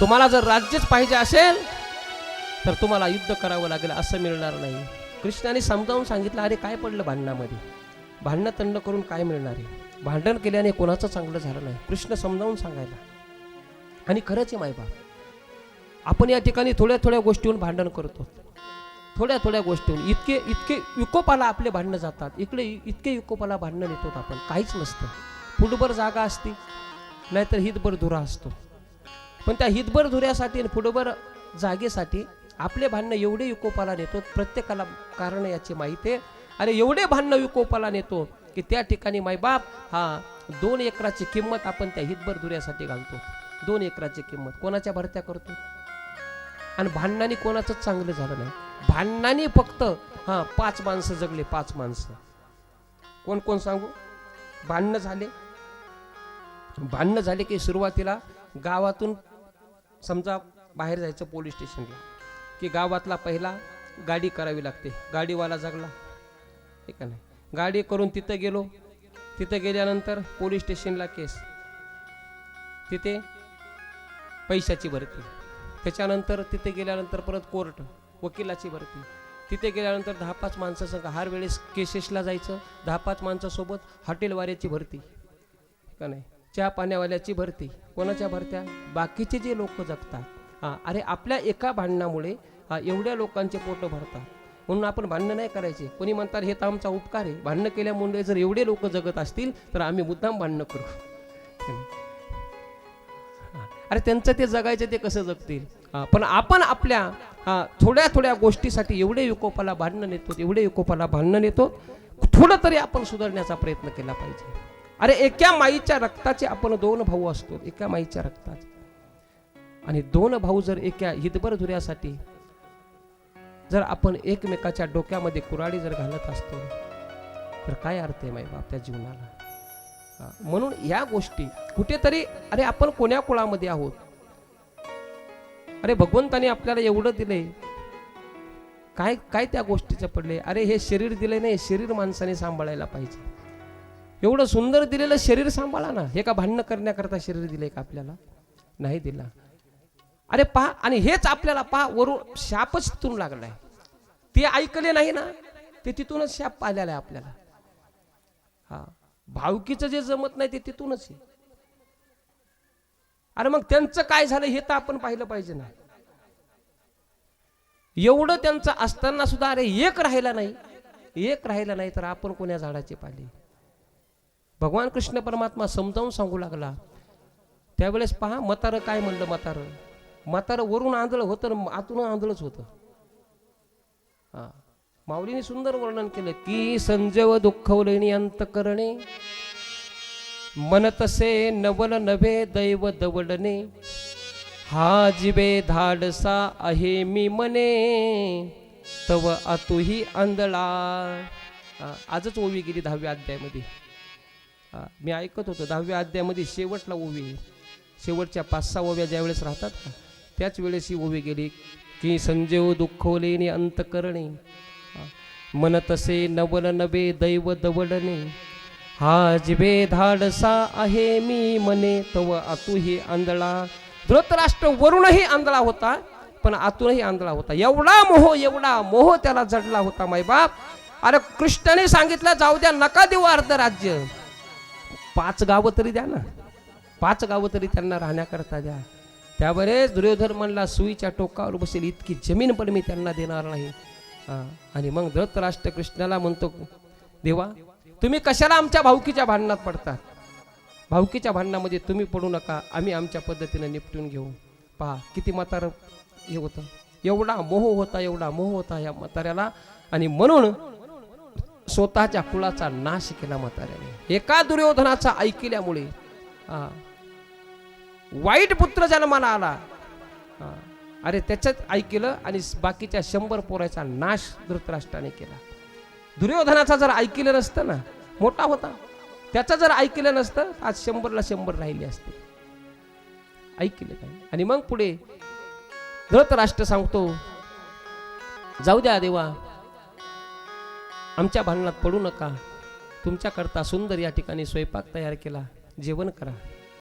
तुम्हाला जर राज्यच पाहिजे असेल तर तुम्हाला युद्ध करावं लागेल असं मिळणार नाही. कृष्णाने समजावून सांगितलं अरे काय पडलं भांडणामध्ये? भांडणं तंड करून काय मिळणार आहे? भांडण केल्याने कोणाचं चांगलं झालं नाही. कृष्ण समजावून सांगायला आणि खरंच आहे मायबाप आपण या ठिकाणी थोड्या थोड्या गोष्टीहून भांडण करतो. थोड्या थोड्या गोष्टीहून. इतके इतके युकोपाला आपले भांडणं जातात. इकडे इतके युकोपाला भांडणं नेतो आपण. काहीच नसतं. फुटभर जागा असती नाहीतर हितभर धुरा असतो. पण त्या हितभर धुऱ्यासाठी आणि पुढभर जागेसाठी आपले भांडणं एवढे विकोपाला नेतो प्रत्येकाला कारण याची माहिती आहे. आणि एवढे भांडणं विकोपाला नेतो की त्या ठिकाणी मायबाप हा दोन एकराची किंमत आपण त्या हितभर धुऱ्यासाठी घालतो. दोन एकराची किंमत. कोणाच्या भरत्या करतो? आणि भांडणाने कोणाचंच चांगलं झालं नाही. भांडणाने फक्त हा पाच माणसं जगले पाच माणसं. कोण कोण सांगू? भांडणं झाले. भांडणं झाले की सुरुवातीला गावातून समजा बाहेर जायचं पोलीस स्टेशनला की गावातला पहिला गाडी करावी लागते. गाडीवाला जगला. हे का नाही? गाडी करून तिथं गेलो. तिथं गेल्यानंतर पोलीस स्टेशनला केस. तिथे पैशाची भरती. त्याच्यानंतर तिथे गेल्यानंतर परत कोर्ट वकिलाची भरती. तिथे गेल्यानंतर दहा पाच माणसासंग हर वेळेस केसेसला जायचं. दहा पाच माणसासोबत हॉटेलवाऱ्याची भरती. का नाही? चहा पाण्यावाल्याची भरती. कोणाच्या भरत्या? बाकीचे जे लोक जगतात. हां अरे आपल्या एका भांडणामुळे एवढ्या लोकांचे पोटं भरतात. म्हणून आपण भांडणं नाही करायचे. कोणी म्हणतात हे तर आमचा उपकार आहे. भांडणं केल्यामुळे जर एवढे लोक जगत असतील तर आम्ही मुद्दाम भांडणं करू. अरे त्यांचं ते जगायचं ते कसं जगतील? पण आपण आपल्या हा, थोड्या थोड्या गोष्टीसाठी एवढे युकोपाला भांडणं नेतो एवढे युकोपाला भांडणं नेतो थोडं तरी आपण सुधारण्याचा प्रयत्न केला पाहिजे. अरे एका माईच्या रक्ताचे आपण दोन भाऊ असतो एका माईच्या रक्ताचे. आणि दोन भाऊ जर एका हितभर धुऱ्यासाठी जर आपण एकमेकाच्या डोक्यामध्ये कुराडी जर घालत असतो तर काय अर्थ आहे माई बाप त्या जीवनाला? म्हणून या गोष्टी कुठेतरी अरे आपण कोण्या कुळामध्ये आहोत? अरे भगवंताने आपल्याला एवढं दिलंय. काय काय त्या गोष्टीचं पडले अरे हे शरीर दिले नाही शरीर माणसाने सांभाळायला पाहिजे. एवढं सुंदर दिलेलं शरीर सांभाळा ना. हे का भांडणं करण्याकरता शरीर दिलंय का आपल्याला? नाही दिला. अरे पहा आणि हेच आपल्याला पहा वरून शापच तिथून लागलाय. ते ऐकले नाही ना ते तिथूनच शाप आलेला आहे आपल्याला. हा भावकीचं जे जमत नाही ते तिथूनच आहे. अरे मग त्यांचं काय झालं हे तर आपण पाहिलं पाहिजे ना. एवढं त्यांचं असताना सुद्धा अरे एक राहिला नाही. एक राहिला नाही तर आपण कोण्या झाडाची पाली? भगवान कृष्ण परमात्मा समजावून सांगू लागला. त्यावेळेस पहा मतारं काय म्हणलं मतारं म्हातारं वरून आंधळ होतं आतून आंधळच होतं. हा. माऊलीने सुंदर वर्णन केलं की संजव दुःखवलेनी अंत करणे मन तसे नवल नभे दैव दवडणे हा जिबे धाडसा आहे मी मने तव आतुही आंधळा. आजच ओवी गेली दहाव्या अध्यायामध्ये. मी ऐकत होतो दहाव्या अध्यायामध्ये शेवटला ओवी शेवटच्या पाच सहा ओव्या ज्यावेळेस राहतात ना त्याच वेळेस ही ओवी गेली की संजीव हो दुःखवलेने अंत करणे. मन तसे नवल नवे दैव दवडणे. हा जिबे धाडसा आहे मी मने तव आतुही आंधळा. धृतराष्ट्र वरूनही आंधळा होता पण आतूनही आंधळा होता. एवढा मोह एवढा मोह त्याला जडला होता मायबाप. अरे कृष्णाने सांगितलं जाऊ द्या नका देऊ अर्ध राज्य पाच गावं तरी द्या ना. पाच गावं तरी त्यांना राहण्याकरता द्या. त्यावेळेस दुर्योधन म्हणला सुईच्या टोकावर बसेल इतकी जमीन पण मी त्यांना देणार नाही. हा. आणि मग धृतराष्ट्र कृष्णाला म्हणतो देवा तुम्ही कशाला आमच्या भाऊकीच्या भांडणात पडतात भाऊकीच्या भांडणामध्ये तुम्ही पडू नका आम्ही आमच्या पद्धतीनं निपटून घेऊ. पहा किती म्हातार हे होतं. एवढा मोह होता एवढा मोह होता या म्हाताऱ्याला. आणि म्हणून स्वतःच्या कुळाचा नाश केला म्हाताऱ्याने. एका दुर्योधनाचा ऐकल्यामुळे वाईट पुत्र जन्माला आला. अरे त्याच्यात ऐकलं आणि बाकीच्या शंभर पोराचा नाश धृतराष्ट्राने केला. दुर्योधनाचा जर ऐकलं नसतं ना मोठा होता. त्याचं जर ऐकलं नसतं आज शंभरला शंभर राहिले असते. ऐकलं नाही. आणि मग पुढे धृतराष्ट्र सांगतो जाऊ द्या देवा आमच्या भांडणात पडू नका. तुमच्याकरता सुंदर या ठिकाणी स्वयंपाक तयार केला. जेवण करा.